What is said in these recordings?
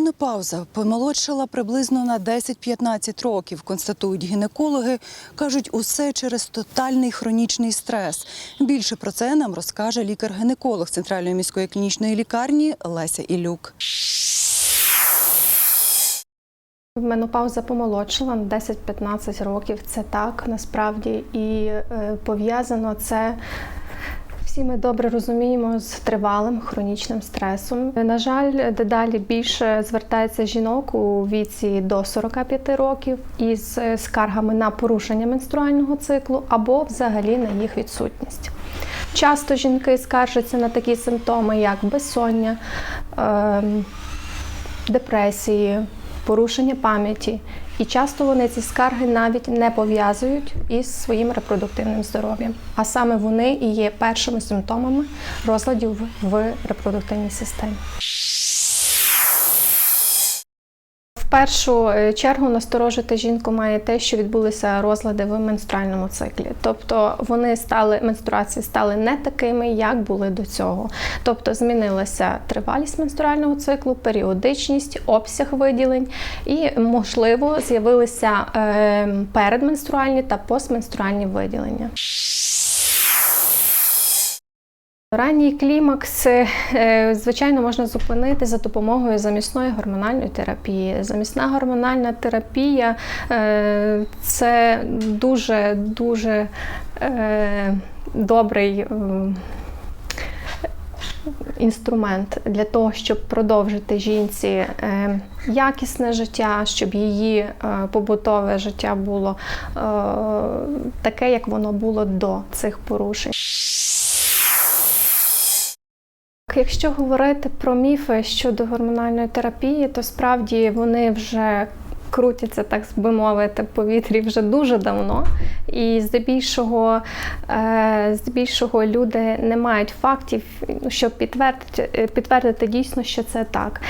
Менопауза помолодшала приблизно на 10-15 років, констатують гінекологи. Кажуть, усе через тотальний хронічний стрес. Більше про це нам розкаже лікар-гінеколог Центральної міської клінічної лікарні Леся Ілюк. Менопауза помолодшила на 10-15 років. Це так насправді і е, пов'язано це. Всі ми добре розуміємо з тривалим хронічним стресом. На жаль, дедалі більше звертається жінок у віці до 45 років із скаргами на порушення менструального циклу або взагалі на їх відсутність. Часто жінки скаржаться на такі симптоми, як безсоння, ем, депресії, порушення пам'яті. І часто вони ці скарги навіть не пов'язують із своїм репродуктивним здоров'ям. А саме вони і є першими симптомами розладів в репродуктивній системі. Першу е, чергу насторожити жінку має те, що відбулися розлади в менструальному циклі. Тобто вони стали менструації стали не такими, як були до цього. Тобто змінилася тривалість менструального циклу, періодичність, обсяг виділень і, можливо, з'явилися е, передменструальні та постменструальні виділення. Ранній клімакс, е, звичайно, можна зупинити за допомогою замісної гормональної терапії. Замісна гормональна терапія е, це дуже дуже е, добрий. Інструмент для того, щоб продовжити жінці якісне життя, щоб її побутове життя було таке, як воно було до цих порушень. Якщо говорити про міфи щодо гормональної терапії, то справді вони вже крутяться, так би мовити, в повітрі вже дуже давно. І здебільшого, здебільшого люди не мають фактів, щоб підтвердити, підтвердити дійсно, що це так.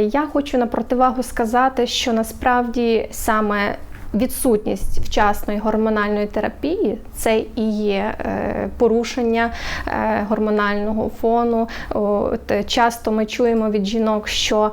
Я хочу на противагу сказати, що насправді саме Відсутність вчасної гормональної терапії це і є порушення гормонального фону. От, Часто ми чуємо від жінок, що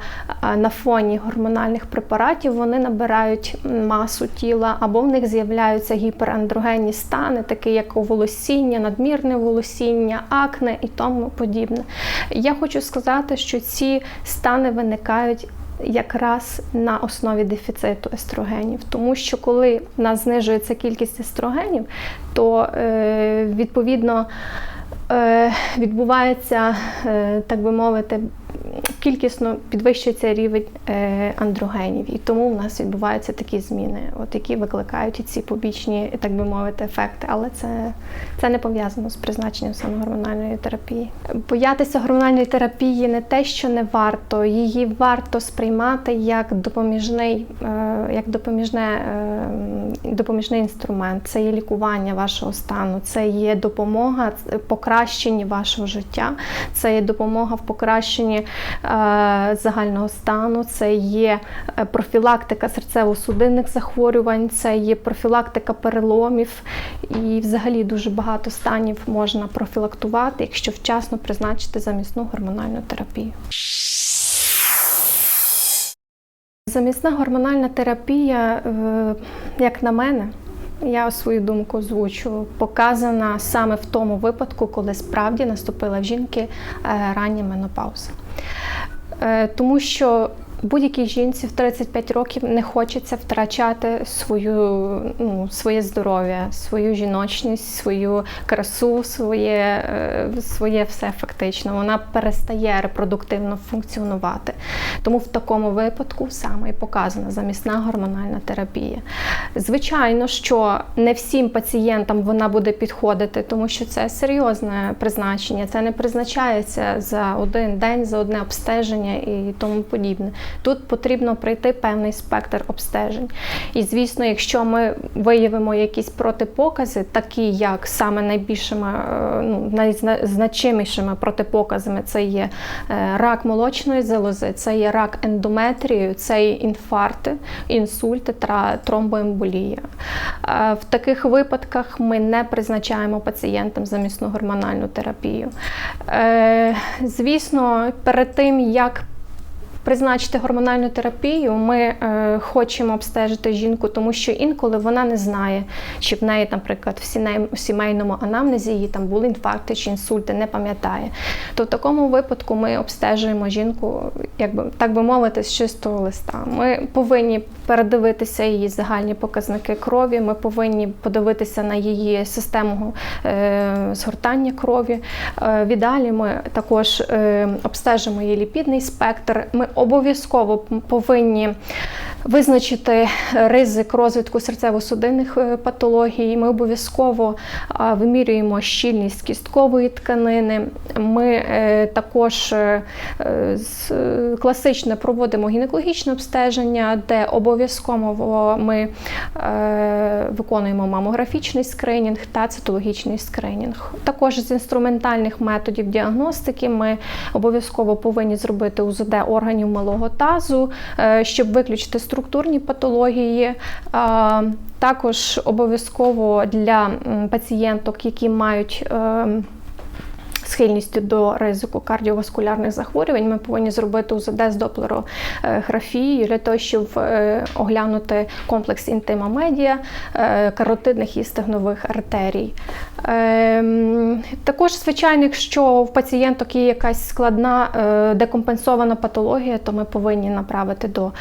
на фоні гормональних препаратів вони набирають масу тіла, або в них з'являються гіперандрогенні стани, такі як волосіння, надмірне волосіння, акне і тому подібне. Я хочу сказати, що ці стани виникають якраз на основі дефіциту естрогенів, тому що коли в нас знижується кількість естрогенів, то е, відповідно е, відбувається, е, так би мовити, кількісно підвищується рівень андрогенів, і тому в нас відбуваються такі зміни, от які викликають і ці побічні, так би мовити, ефекти. Але це це не пов'язано з призначенням саме гормональної терапії. Боятися гормональної терапії не те, що не варто, її варто сприймати як допоміжний, як допоміжне, допоміжний інструмент. Це є лікування вашого стану, це є допомога в покращенні вашого життя, це є допомога в покращенні загального стану, це є профілактика серцево-судинних захворювань, це є профілактика переломів і взагалі дуже багато станів можна профілактувати, якщо вчасно призначити замісну гормональну терапію. Замісна гормональна терапія, як на мене, я свою думку озвучу, показана саме в тому випадку, коли справді наступила в жінки рання менопауза. Тому що будь-якій жінці в 35 років не хочеться втрачати свою, ну, своє здоров'я, свою жіночність, свою красу, своє, своє все фактично. Вона перестає репродуктивно функціонувати. Тому в такому випадку саме і показана замісна гормональна терапія. Звичайно, що не всім пацієнтам вона буде підходити, тому що це серйозне призначення, це не призначається за один день, за одне обстеження і тому подібне. Тут потрібно пройти певний спектр обстежень. І звісно, якщо ми виявимо якісь протипокази, такі як саме найбільшими, е, ну, найзначимішими протипоказами, це є е, рак молочної залози, це є рак ендометрію, це є інфаркти, інсульти та тромбоемболія. Е, В таких випадках ми не призначаємо пацієнтам замісну гормональну терапію. Звісно, перед тим як Призначити гормональну терапію, ми е, хочемо обстежити жінку, тому що інколи вона не знає, чи в неї, наприклад, в сімейному анамнезі її там були інфаркти чи інсульти, не пам'ятає. То в такому випадку ми обстежуємо жінку, якби так би мовити, з чистого листа. Ми повинні передивитися її загальні показники крові. Ми повинні подивитися на її систему е, згортання крові. Е, в ідеалі ми також обстежимо її ліпідний спектр. Ми обов'язково повинні визначити ризик розвитку серцево-судинних е, патологій. Ми обов'язково вимірюємо щільність кісткової тканини. Ми е, також е, класично проводимо гінекологічне обстеження, де обов'язково ми виконуємо мамографічний скринінг та цитологічний скринінг. Також з інструментальних методів діагностики ми обов'язково повинні зробити УЗД органів малого тазу, щоб виключити структурні патології. Також обов'язково для пацієнток, які мають ем, схильністю до ризику кардіоваскулярних захворювань, ми повинні зробити УЗД з доплерографією для того, щоб е, оглянути комплекс інтима медіа, е, каротидних і стегнових артерій. Ем, Також, звичайно, якщо в пацієнток є якась складна е, декомпенсована патологія, то ми повинні направити до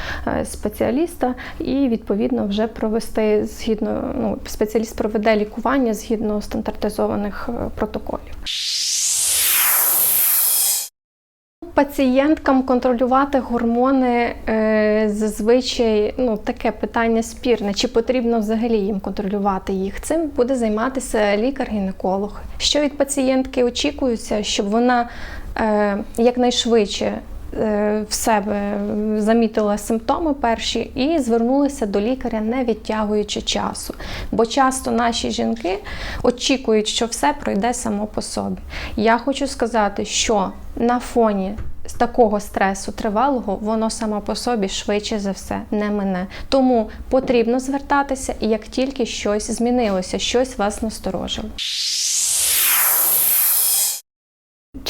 спеціаліста і відповідно вже провести згідно ну, спеціаліст проведе лікування згідно стандартизованих протоколів. Пацієнткам контролювати гормони е, зазвичай ну, таке питання спірне. Чи потрібно взагалі їм контролювати їх? Цим буде займатися лікар-гінеколог. Що від пацієнтки очікується, щоб вона е, якнайшвидше в себе замітила симптоми перші і звернулася до лікаря, не відтягуючи часу. Бо часто наші жінки очікують, що все пройде само по собі. Я хочу сказати, що на фоні такого стресу тривалого воно само по собі швидше за все не мине. Тому потрібно звертатися, як тільки щось змінилося, щось вас насторожило.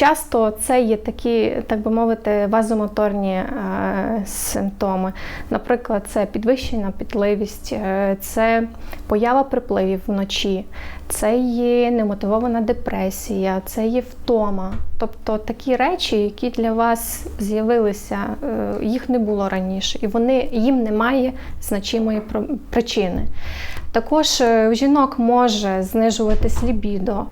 Часто це є такі, так би мовити, вазомоторні е, симптоми. Наприклад, це підвищена пітливість, е, це поява припливів вночі, це є немотивована депресія, це є втома. Тобто такі речі, які для вас з'явилися, е, їх не було раніше, і вони їм немає значимої причини. Також е, у жінок може знижуватись лібідо,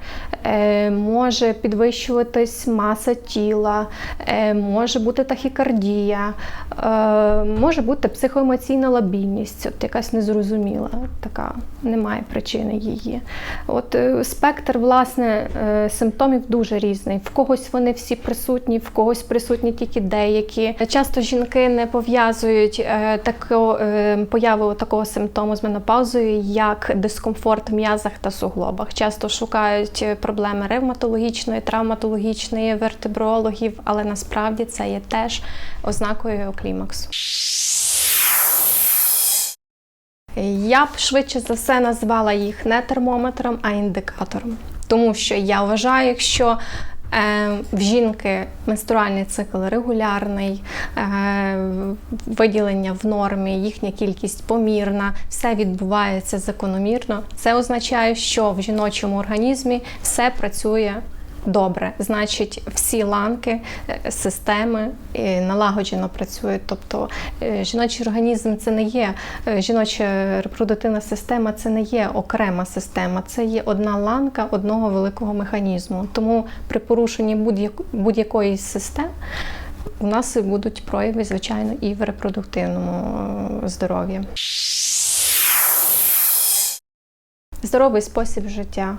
е, може підвищуватись маса тіла, е, може бути тахікардія, е, може бути психоемоційна лабільність, от якась незрозуміла, така немає причини її. От е, спектр власне е, симптомів дуже різний. В когось вони всі присутні, в когось присутні тільки деякі. Часто жінки не пов'язують е, таку е, появу такого симптому з менопаузою, як дискомфорт в м'язах та суглобах. Часто шукають проблеми ревматологічної, травматологічної, вертебрологів, але насправді це є теж ознакою клімаксу. Я б швидше за все назвала їх не термометром, а індикатором. Тому що я вважаю, якщо в жінки менструальний цикл регулярний, е, виділення в нормі, їхня кількість помірна, все відбувається закономірно. Це означає, що в жіночому організмі все працює добре. Значить, всі ланки е, системи е, налагоджено працюють. Тобто е, жіночий організм це не є жіноча репродуктивна система, це не є окрема система, це є одна ланка одного великого механізму. Тому при порушенні будь-як- будь-якої з систем. У нас будуть прояви, звичайно, і в репродуктивному здоров'ї. Здоровий спосіб життя.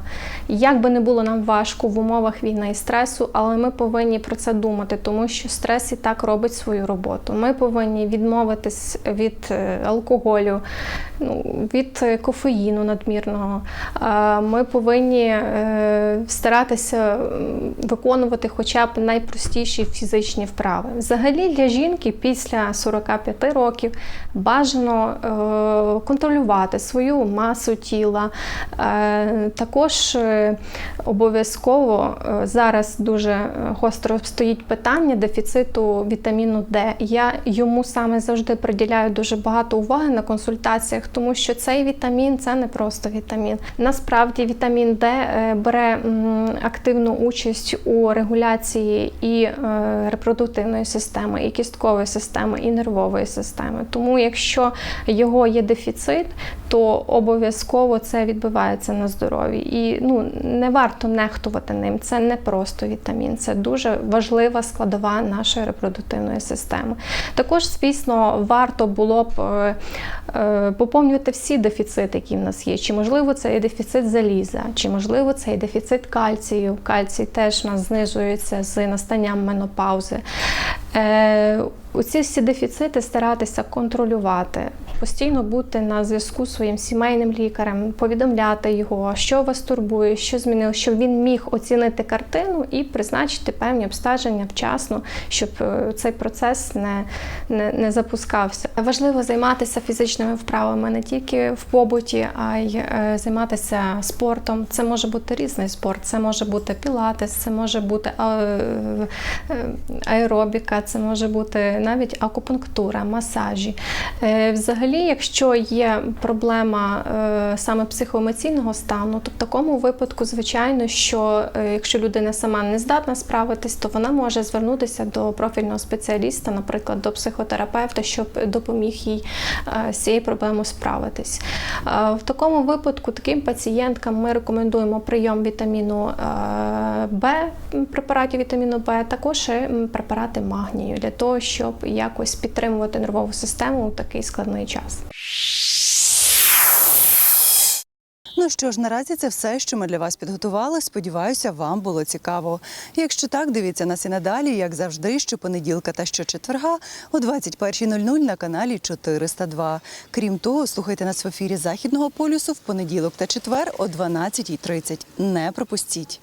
Як би не було нам важко в умовах війни і стресу, але ми повинні про це думати, тому що стрес і так робить свою роботу. Ми повинні відмовитись від е, алкоголю, ну, від е, кофеїну надмірного. Ми повинні е, старатися виконувати хоча б найпростіші фізичні вправи. Взагалі для жінки після 45 років бажано контролювати свою масу тіла. Е, Також е, обов'язково е, зараз дуже гостро стоїть питання дефіциту вітаміну Д. Я йому саме завжди приділяю дуже багато уваги на консультаціях, тому що цей вітамін це не просто вітамін. Насправді вітамін Д бере активну участь у регуляції і репродуктивної системи, і кісткової системи, і нервової системи. Тому, якщо його є дефіцит, то обов'язково це відбувається на здоров'ї. І ну не варто нехтувати ним. Це не просто вітамін, це дуже важлива складова нашої репродуктивної системи. Також, звісно, варто було б е, е, поповнювати всі дефіцити, які в нас є. Чи можливо це є дефіцит заліза, чи можливо це є дефіцит кальцію. Кальцій теж у нас знижується з настанням менопаузи. Е, Оці всі дефіцити старатися контролювати, постійно бути на зв'язку зі своїм сімейним лікарем, повідомляти його, що вас турбує, що змінило, щоб він міг оцінити картину і призначити певні обстеження вчасно, щоб е, цей процес не, не, не запускався. Важливо займатися фізичними вправами не тільки в побуті, а й е, займатися спортом. Це може бути різний спорт, це може бути пілатес, це може бути е, аеробіка, це може бути навіть акупунктура, масажі. Е, Взагалі, якщо є проблема е, саме психоемоційного стану, то в такому випадку, звичайно, що е, якщо людина сама не здатна справитись, то вона може звернутися до профільного спеціаліста, наприклад, до психотерапевта, щоб допоміг їй е, з цією проблемою справитись. В такому випадку таким пацієнткам ми рекомендуємо прийом вітаміну Б, препаратів вітаміну Б, також препарати магнію для того, щоб якось підтримувати нервову систему у такий складний час. Ну що ж, наразі це все, що ми для вас підготували. Сподіваюся, вам було цікаво. Якщо так, дивіться нас і надалі, як завжди, щопонеділка та щочетверга о 21.00 на каналі 402. Крім того, слухайте нас в ефірі Західного полюсу в понеділок та четвер о 12.30. Не пропустіть.